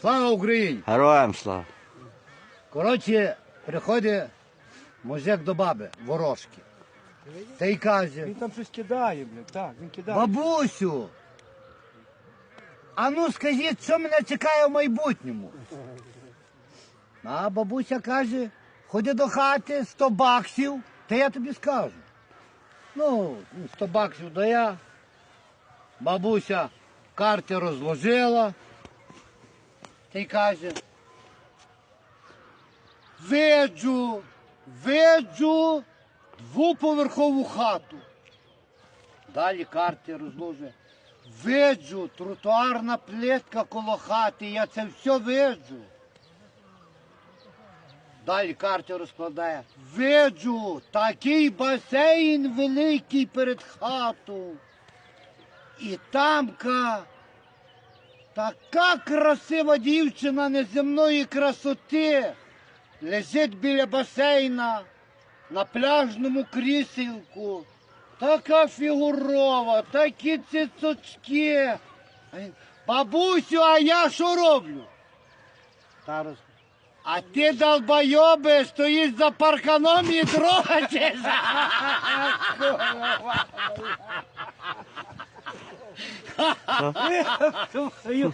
Слава Україні! Героям слава. Коротше, приходить мужик до баби, ворожки. Та й каже, Він там щось кидає, блядь. Так, він кидає. бабусю, а ну скажіть, що мене чекає в майбутньому? А бабуся каже, ходи до хати, 100 баксів, та я тобі скажу. Ну, 100 баксів дає. Бабуся карти розложила. Й каже. Виджу, виджу двоповерхову хату. Далі карти розложує. Виджу, тротуарна плитка коло хати, я це все виджу. Далі карти розкладає. Виджу, такий басейн великий перед хатою. І тамка така красива дівчина неземної красоти лежить біля басейна на пляжному кріселку. Така фігурова, такі цицочки. Бабусю, а я що роблю? Та. А ти, долбойоби, стоїш за парканом і 哎呦！哎呦！